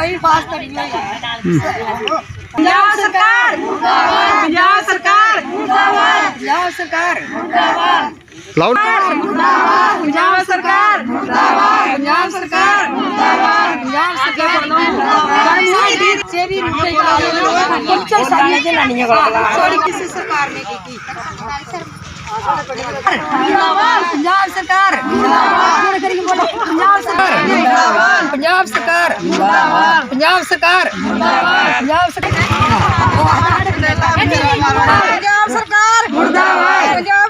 ਪਾਸ ਕਰੀ ਹੋਈ ਹੈ ਪੰਜਾਬ ਸਰਕਾਰ ਮੁਰਦਾਬਾਦ ਪੰਜਾਬ ਸਰਕਾਰ। ਮੁਰਦਾਬਾਦ ਪੰਜਾਬ ਸਰਕਾਰ ਮੁਰਦਾਬਾਦ ਲਾਉਡ ਪੰਜਾਬ ਸਰਕਾਰ ਮੁਰਦਾਬਾਦ ਪੰਜਾਬ ਸਰਕਾਰ। ਮੁਰਦਾਬਾਦ ਪੰਜਾਬ ਸਰਕਾਰ ਮੁਰਦਾਬਾਦ ਸਾਡੀ ਸੇ ਵੀ ਰੁੱਟੇ ਕੁਝ ਸਾਰੀਆਂ ਜਨਾਨੀਆਂ ਕੋਲ ਸੋਰੀ ਕਿਸੇ ਸਰਕਾਰ ਨੇ ਕੀਤੀ। ਮੁਰਦਾਬਾਦ ਪੰਜਾਬ ਸਰਕਾਰ। ਮੁਰਦਾਬਾਦ ਕਰੀ ਬੋਲੋ ਪੰਜਾਬ ਸਰਕਾਰ। ਮੁਰਦਾਬਾਦ ਪੰਜਾਬ ਸਰਕਾਰ। ਮੁਰਦਾਬਾਦ ਪੰਜਾਬ ਸਰਕਾਰ। ਮੁਰਦਾਬਾਦ ਪੰਜਾਬ ਸਰਕਾਰ। ਮੁਰਦਾਬਾਦ। ਪੰਜਾਬ ਸਰਕਾਰ ਮੁਰਦਾਬਾਦ ਪੰਜਾਬ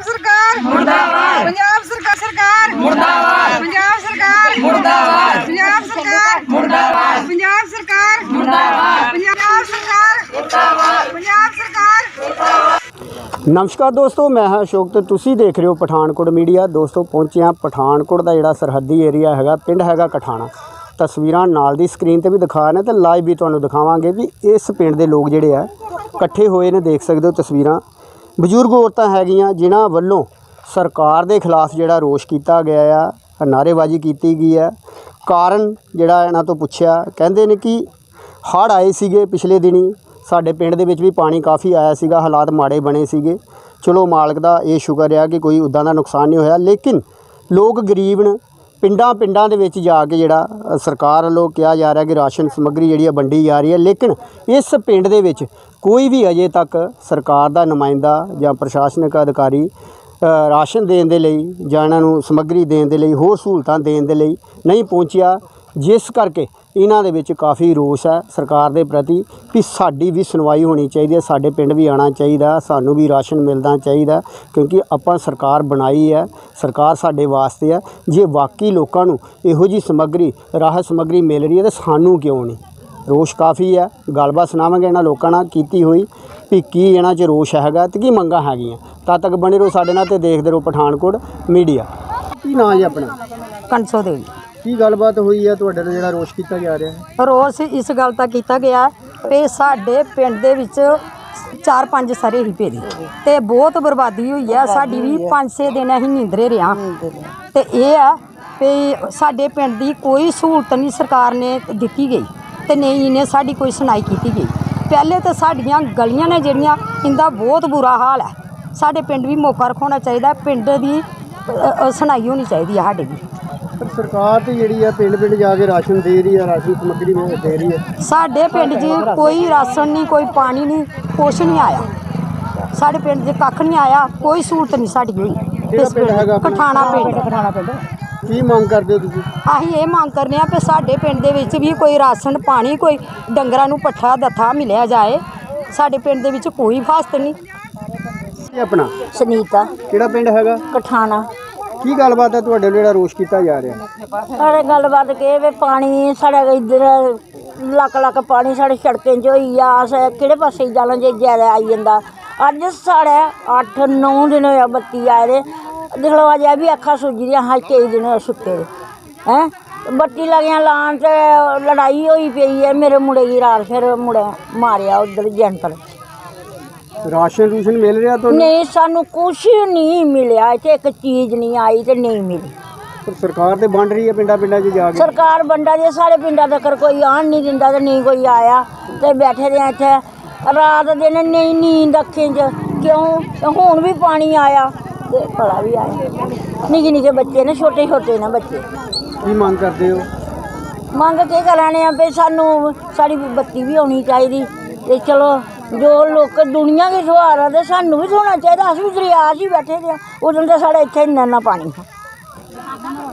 ਸਰਕਾਰ ਸਰਕਾਰ ਮੁਰਦਾਬਾਦ ਪੰਜਾਬ ਸਰਕਾਰ ਮੁਰਦਾਬਾਦ ਪੰਜਾਬ ਸਰਕਾਰ ਮੁਰਦਾਬਾਦ ਪੰਜਾਬ ਸਰਕਾਰ ਮੁਰਦਾਬਾਦ ਪੰਜਾਬ ਸਰਕਾਰ ਮੁਰਦਾਬਾਦ ਪੰਜਾਬ ਸਰਕਾਰ ਨਮਸਕਾਰ ਦੋਸਤੋ, ਮੈਂ ਹਾਂ ਅਸ਼ੋਕ ਤੇ ਤੁਸੀਂ ਦੇਖ ਰਹੇ ਹੋ ਪਠਾਨਕੋਟ ਮੀਡੀਆ। ਦੋਸਤੋ, ਪਹੁੰਚੇ ਹਾਂ ਪਠਾਨਕੋਟ ਦਾ ਜਿਹੜਾ ਸਰਹੱਦੀ ਏਰੀਆ ਹੈਗਾ, ਪਿੰਡ ਹੈਗਾ ਕਠਾਣਾ। ਤਸਵੀਰਾਂ ਨਾਲ ਦੀ ਸਕਰੀਨ ਤੇ ਵੀ ਦਿਖਾ ਨੇ ਤੇ ਲਾਈਵ ਵੀ ਤੁਹਾਨੂੰ ਦਿਖਾਵਾਂਗੇ ਵੀ ਇਸ ਪਿੰਡ ਦੇ ਲੋਕ ਜਿਹੜੇ ਆ, ਇਕੱਠੇ ਹੋਏ ਨੇ, ਦੇਖ ਸਕਦੇ ਹੋ ਤਸਵੀਰਾਂ। ਬਜ਼ੁਰਗ ਔਰਤਾਂ ਹੈਗੀਆਂ, ਜਿਨ੍ਹਾਂ ਵੱਲੋਂ ਸਰਕਾਰ ਦੇ ਖਿਲਾਫ ਜਿਹੜਾ ਰੋਸ਼ ਕੀਤਾ ਗਿਆ ਆ, ਨਾਅਰੇਬਾਜ਼ੀ ਕੀਤੀ ਗਈ ਹੈ ਕਾਰਨ ਜਿਹੜਾ ਇਹਨਾਂ ਤੋਂ ਪੁੱਛਿਆ, ਕਹਿੰਦੇ ਨੇ ਕਿ ਹੜ੍ਹ ਆਏ ਸੀਗੇ ਪਿਛਲੇ ਦਿਨੀ ਸਾਡੇ ਪਿੰਡ ਦੇ ਵਿੱਚ ਵੀ ਪਾਣੀ ਕਾਫੀ ਆਇਆ ਸੀਗਾ, ਹਾਲਾਤ ਮਾੜੇ ਬਣੇ ਸੀਗੇ। ਚਲੋ ਮਾਲਕ ਦਾ ਇਹ ਸ਼ੁਕਰ ਆ ਕਿ ਕੋਈ ਉਦਾਂ ਦਾ ਨੁਕਸਾਨ ਨਹੀਂ ਹੋਇਆ, ਲੇਕਿਨ ਲੋਕ ਗਰੀਬ ਨੇ ਪਿੰਡਾਂ ਪਿੰਡਾਂ ਦੇ ਵਿੱਚ ਜਾ ਕੇ ਜਿਹੜਾ ਸਰਕਾਰ ਵੱਲੋਂ ਕਿਹਾ ਜਾ ਰਿਹਾ ਕਿ ਰਾਸ਼ਨ ਸਮੱਗਰੀ ਜਿਹੜੀ ਆ ਵੰਡੀ ਜਾ ਰਹੀ ਹੈ। ਲੇਕਿਨ ਇਸ ਪਿੰਡ ਦੇ ਵਿੱਚ ਕੋਈ ਵੀ ਅਜੇ ਤੱਕ ਸਰਕਾਰ ਦਾ ਨੁਮਾਇੰਦਾ ਜਾਂ ਪ੍ਰਸ਼ਾਸਨਿਕ ਅਧਿਕਾਰੀ ਰਾਸ਼ਨ ਦੇਣ ਦੇ ਲਈ ਜਾਂ ਇਹਨਾਂ ਨੂੰ ਸਮੱਗਰੀ ਦੇਣ ਦੇ ਲਈ ਹੋਰ ਸਹੂਲਤਾਂ ਦੇਣ ਦੇ ਲਈ ਨਹੀਂ ਪਹੁੰਚਿਆ, ਜਿਸ ਕਰਕੇ ਇਹਨਾਂ ਦੇ ਵਿੱਚ ਕਾਫੀ ਰੋਸ ਹੈ ਸਰਕਾਰ ਦੇ ਪ੍ਰਤੀ ਕਿ ਸਾਡੀ ਵੀ ਸੁਣਵਾਈ ਹੋਣੀ ਚਾਹੀਦੀ ਹੈ, ਸਾਡੇ ਪਿੰਡ ਵੀ ਆਉਣਾ ਚਾਹੀਦਾ ਸਾਨੂੰ ਵੀ ਰਾਸ਼ਨ ਮਿਲਣਾ ਚਾਹੀਦਾ ਕਿਉਂਕਿ ਆਪਾਂ ਸਰਕਾਰ ਬਣਾਈ ਹੈ, ਸਰਕਾਰ ਸਾਡੇ ਵਾਸਤੇ ਹੈ। ਜੇ ਬਾਕੀ ਲੋਕਾਂ ਨੂੰ ਇਹੋ ਜੀ ਸਮੱਗਰੀ ਰਾਹਤ ਸਮੱਗਰੀ ਮਿਲ ਰਹੀ ਹੈ ਤਾਂ ਸਾਨੂੰ ਕਿਉਂ ਨਹੀਂ? ਰੋਸ਼ ਕਾਫੀ ਹੈ। ਗੱਲਬਾਤ ਸੁਣਾਵਾਂਗੇ ਇਹਨਾਂ ਲੋਕਾਂ ਨਾਲ ਕੀਤੀ ਹੋਈ ਵੀ ਕੀ ਇਹਨਾਂ 'ਚ ਰੋਸ਼ ਹੈਗਾ ਤੇ ਕੀ ਮੰਗਾਂ ਹੈਗੀਆਂ। ਤਦ ਤੱਕ ਬਣੇ ਰਹੋ ਸਾਡੇ ਨਾਲ ਤੇ ਦੇਖਦੇ ਰਹੋ ਪਠਾਨਕੋਟ ਮੀਡੀਆ। ਕੀ ਨਾਂ ਜੀ ਆਪਣਾ? ਕੰਸੋ ਦੇਵੀ। ਕੀ ਗੱਲਬਾਤ ਹੋਈ ਹੈ ਤੁਹਾਡੇ ਨਾਲ ਜਿਹੜਾ ਰੋਸ਼ ਕੀਤਾ ਜਾ ਰਿਹਾ? ਹੈ ਰੋਜ਼ ਇਸ ਗੱਲ ਦਾ ਕੀਤਾ ਗਿਆ ਕਿ ਸਾਡੇ ਪਿੰਡ ਦੇ ਵਿੱਚ ਚਾਰ ਪੰਜ ਸਰੇ ਹੀ ਭੇਦੀ ਤੇ ਬਹੁਤ ਬਰਬਾਦੀ ਹੋਈ ਆ। ਸਾਡੀ ਵੀ 5-6 ਦਿਨ ਅਸੀਂ ਨੀਂਦਰੇ ਰਿਆਂ ਤੇ ਇਹ ਆ ਵੀ ਸਾਡੇ ਪਿੰਡ ਦੀ ਕੋਈ ਸਹੂਲਤ ਨਹੀਂ ਸਰਕਾਰ ਨੇ ਦਿੱਤੀ ਗਈ ਤੇ ਨਹੀਂ ਇਹਨੇ ਸਾਡੀ ਕੋਈ ਸੁਣਾਈ ਕੀਤੀ ਗਈ। ਪਹਿਲੇ ਤਾਂ ਸਾਡੀਆਂ ਗਲੀਆਂ ਨੇ ਜਿਹੜੀਆਂ ਇਹਦਾ ਬਹੁਤ ਬੁਰਾ ਹਾਲ ਹੈ ਸਾਡੇ ਪਿੰਡ ਵੀ ਮੌਕਾ ਰਖਾਉਣਾ ਚਾਹੀਦਾ ਪਿੰਡ ਦੀ ਸੁਣਾਈ ਹੋਣੀ ਚਾਹੀਦੀ ਆ ਸਾਡੇ ਵੀ। ਪਰ ਸਰਕਾਰ ਤੇ ਜਿਹੜੀ ਹੈ ਪਿੰਡ ਪਿੰਡ ਜਾ ਕੇ ਰਾਸ਼ਨ ਦੇ ਰਹੀ ਹੈ ਰਾਸ਼ਨ ਸਮੱਗਰੀ ਦੇ ਦੇ ਰਹੀ ਹੈ ਸਾਡੇ ਪਿੰਡ 'ਚ ਕੋਈ ਰਾਸ਼ਨ ਨਹੀਂ ਕੋਈ ਪਾਣੀ ਨਹੀਂ ਕੁਛ ਨਹੀਂ ਆਇਆ। ਸਾਡੇ ਪਿੰਡ 'ਚ ਕੱਖ ਨਹੀਂ ਆਇਆ ਕੋਈ ਸਹੂਲਤ ਨਹੀਂ ਸਾਡੀ ਹੋਈ ਇਸ ਪਿੰਡ ਹੈਗਾ? ਆਪਣਾ? ਕਠਾਣਾ ਪਿੰਡ। ਕਠਾਣਾ ਪਿੰਡ ਕੀ ਮੰਗ ਕਰਦੇ ਹੋ ਤੁਸੀਂ? ਅਸੀਂ ਇਹ ਮੰਗ ਕਰਨੇ ਆ ਕਿ ਸਾਡੇ ਪਿੰਡ ਦੇ ਵਿੱਚ ਵੀ ਕੋਈ ਰਾਸ਼ਨ ਪਾਣੀ ਕੋਈ ਡੰਗਰਾਂ ਨੂੰ ਪੱਠਾ ਦੱਥਾ ਮਿਲਿਆ ਜਾਏ। ਸਾਡੇ ਪਿੰਡ ਦੇ ਵਿੱਚ ਕੋਈ ਫਸਤ ਨਹੀਂ। ਇਹ ਆਪਣਾ? ਸੁਨੀਤਾ। ਕਿਹੜਾ ਪਿੰਡ ਹੈਗਾ? ਕਠਾਣਾ। ਕੀ ਗੱਲਬਾਤ ਹੈ ਤੁਹਾਡੇ ਨਾਲ ਜਿਹੜਾ ਰੋਸ਼ ਕੀਤਾ ਜਾ ਰਿਹਾ? ਸਾਡੇ ਗੱਲਬਾਤ ਕੇ ਵੀ ਪਾਣੀ ਸਾਡੇ ਇੱਧਰ ਲੱਕ ਲੱਕ ਪਾਣੀ ਸਾਡੇ ਸੜਕਾਂ 'ਚ ਹੋਈ ਆ, ਅਸ ਕਿਹੜੇ ਪਾਸੇ ਜਾਣਾ ਜੇ ਜ਼ਿਆਦਾ ਆਈ ਜਾਂਦਾ। ਅੱਜ ਸਾਡੇ 8-9 ਦਿਨ ਹੋਇਆ ਬੱਤੀ ਆਏ ਦੇ। ਦੇਖ ਲਓ, ਅੱਜ ਇਹ ਵੀ ਅੱਖਾਂ ਸੁੱਜਦੀਆਂ ਹਾਂ ਕਈ ਦਿਨ ਹੋਏ ਸੁੱਤੇ ਹੈ? ਬੱਤੀ ਲੱਗਿਆ ਲਾਉਣ ਤੇ ਲੜਾਈ ਹੋਈ ਪਈ ਹੈ, ਮੇਰੇ ਮੁੰਡੇ ਦੀ ਰਾਤ ਫਿਰ ਮੁੰਡੇ ਮਾਰਿਆ ਉਧਰ ਜੰਟਰ ਰਾਸ਼ਨ ਰੂਸ਼ਨ ਮਿਲ ਰਿਹਾ ਤੁਹਾਨੂੰ? ਨਹੀਂ ਸਾਨੂੰ ਕੁਛ ਨਹੀਂ ਮਿਲਿਆ। ਇੱਥੇ ਇੱਕ ਚੀਜ਼ ਨਹੀਂ ਆਈ ਤੇ ਨਹੀਂ ਮਿਲੀ। ਪਰ ਸਰਕਾਰ ਤੇ ਵੰਡ ਰਹੀ ਹੈ ਪਿੰਡਾਂ ਪਿੰਡਾਂ 'ਚ ਜਾ ਕੇ? ਸਰਕਾਰ ਬੰਦਾ ਦੇ ਸਾਰੇ ਪਿੰਡਾਂ ਤੱਕ ਕੋਈ ਆਣ ਨਹੀਂ ਦਿੰਦਾ ਤੇ ਨਹੀਂ ਕੋਈ ਆਇਆ। ਤੇ ਬੈਠੇ ਦੇ ਇੱਥੇ। ਰਾਤ ਦਿਨ ਨਹੀਂ ਨੀਂਦ ਅੱਖਾਂ 'ਚ। ਕਿਉਂ? ਤੇ ਹੁਣ ਵੀ ਪਾਣੀ ਆਇਆ। ਤੇ ਭਲਾ ਵੀ ਆਇਆ। ਨਿੱਕੇ ਨਿੱਕੇ ਬੱਚੇ ਨੇ ਛੋਟੇ ਛੋਟੇ ਨੇ ਬੱਚੇ। ਕੀ ਮੰਗ ਕਰਦੇ ਹੋ? ਮੰਗ ਕੇ ਕਰਾਣੇ ਆ ਵੀ ਸਾਨੂੰ ਸਾਡੀ ਬੱਤੀ ਵੀ ਆਉਣੀ ਚਾਹੀਦੀ। ਤੇ ਚਲੋ ਜੋ ਲੋਕ ਦੁਨੀਆ ਦੇ ਸੁਹਾਰ ਤੇ ਸਾਨੂੰ ਵੀ ਹੋਣਾ ਚਾਹੀਦਾ ਅਸੀਂ ਵੀ ਦਰਿਆ 'ਚ ਹੀ ਬੈਠੇ ਦੇ ਆ। ਉਦੋਂ ਤਾਂ ਸਾਡੇ ਇੱਥੇ ਇੰਨਾ ਇੰਨਾ ਪਾਣੀ ਹੈ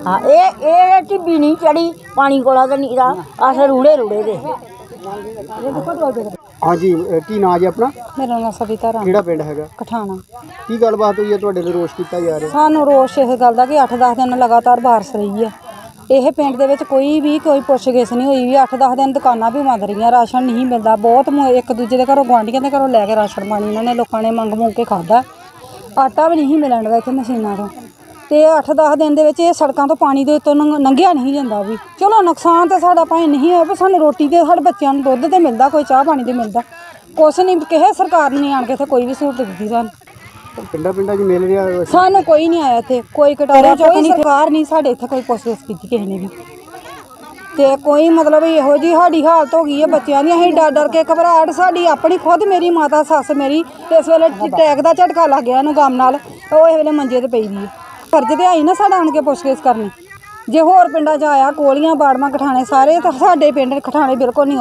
ਹਾਂ ਇਹ ਇਹ ਢਿੱਬੀ ਨਹੀਂ ਚੜੀ ਪਾਣੀ ਕੋਲਾ ਤਾਂ ਨਹੀਂ ਦਾ ਆਸੇ ਰੂੜੇ ਰੂੜੇ ਦੇ। ਹਾਂਜੀ ਅਹ ਕੀ ਨਾਂ ਜੀ ਆਪਣਾ? ਮੇਰਾ ਨਾਮ ਸਵਿਤਾ ਰਾਮ। ਕਿਹੜਾ ਪਿੰਡ ਹੈਗਾ? ਕਠਾਣਾ। ਕੀ ਗੱਲਬਾਤ ਹੋਈ ਹੈ ਤੁਹਾਡੇ ਨਾਲ ਰੋਸ਼ ਕੀਤਾ ਜਾ ਰਿਹਾ? ਸਾਨੂੰ ਰੋਸ਼ ਇਸ ਗੱਲ ਦਾ ਕਿ 8-10 ਦਿਨ ਲਗਾਤਾਰ ਬਾਰਿਸ਼ ਰਹੀ ਹੈ। ਇਹ ਪਿੰਡ ਦੇ ਵਿੱਚ ਕੋਈ ਵੀ, ਕੋਈ ਪੁੱਛਗਿੱਛ ਨਹੀਂ ਹੋਈ ਵੀ 8-10 ਦਿਨ ਦੁਕਾਨਾਂ ਵੀ ਬੰਦ ਰਹੀਆਂ, ਰਾਸ਼ਨ ਨਹੀਂ ਮਿਲਦਾ। ਬਹੁਤ ਮੁ- ਇੱਕ ਦੂਜੇ ਦੇ ਘਰੋਂ ਗੁਆਂਢੀਆਂ ਦੇ ਘਰੋਂ ਲੈ ਕੇ ਰਾਸ਼ਨ ਪਾਣੀ ਇਹਨਾਂ ਨੇ ਲੋਕਾਂ ਨੇ ਮੰਗ ਮੰਗ ਕੇ ਖਾਦਾ ਆਟਾ ਵੀ ਨਹੀਂ ਮਿਲਣ ਦਾ ਇੱਥੇ ਮਸ਼ੀਨਾਂ ਤੋਂ। ਤੇ 8-10 ਦਿਨ ਦੇ ਵਿੱਚ ਇਹ ਸੜਕਾਂ ਤੋਂ ਪਾਣੀ ਦੇ ਉੱਤੋਂ ਲੰਘ- ਲੰਘਿਆ ਨਹੀਂ ਜਾਂਦਾ ਵੀ। ਚਲੋ ਨੁਕਸਾਨ ਤਾਂ ਸਾਡਾ ਭਾਵੇਂ ਨਹੀਂ ਹੋਇਆ, ਪਰ ਸਾਨੂੰ ਰੋਟੀ ਤੇ, ਸਾਡੇ ਬੱਚਿਆਂ ਨੂੰ ਦੁੱਧ ਤੇ ਮਿਲਦਾ, ਕੋਈ ਚਾਹ ਪਾਣੀ ਤੇ ਮਿਲਦਾ। ਕੁਛ ਨਹੀਂ, ਕਿਸੇ ਸਰਕਾਰ ਨੇ ਆਣ ਕੇ ਇੱਥੇ ਕੋਈ ਵੀ ਸਹੂਲਤ ਦਿੱਤੀ ਸਾਨੂੰ। ਪਿੰਡਾਂ ਪਿੰਡਾਂ 'ਚ ਮਿਲ ਰਿਹਾ ਸਾਨੂੰ ਕੋਈ ਨਹੀਂ ਆਇਆ ਇੱਥੇ। ਕੋਈ ਕਟਾਰਾ ਚੌਕ ਨਹੀਂ ਸਰਕਾਰ ਨਹੀਂ ਸਾਡੇ ਇੱਥੇ ਕੋਈ ਪੁੱਛਗਿੱਛ ਕੀਤੀ ਕਿਸੇ ਨੇ ਵੀ। ਤੇ ਕੋਈ ਮਤਲਬ ਇਹੋ ਜੀ ਸਾਡੀ ਹਾਲਤ ਹੋ ਗਈ ਹੈ ਬੱਚਿਆਂ ਦੀ ਅਸੀਂ ਡਰ ਡਰ ਕੇ ਘਬਰਾਹਟ। ਸਾਡੀ ਆਪਣੀ ਖੁਦ ਮੇਰੀ ਮਾਤਾ ਸੱਸ ਮੇਰੀ ਇਸ ਵੇਲੇ ਟੈਕ ਦਾ ਝਟਕਾ ਲੱਗ ਗਿਆ ਇਹਨੂੰ ਗਮ ਨਾਲ। ਉਹ ਇਸ ਵੇਲੇ ਮੰਜੇ ਤੇ ਪਈ ਦੀ ਹੈ। ਫਰਜ਼ ਤੇ ਆਈ ਨਾ ਸਾਡਾ ਆਣ ਕੇ ਪੁੱਛਗਿੱਛ ਕਰਨੀ। ਜੇ ਹੋਰ ਪਿੰਡਾਂ 'ਚ ਆਇਆ ਕੋਲੀਆਂ ਬਾੜਮਾ ਕਠਾਣੇ ਸਾਰੇ ਤਾਂ ਸਾਡੇ ਪਿੰਡ ਕਠਾਣੇ ਬਿਲਕੁਲ ਨਹੀਂ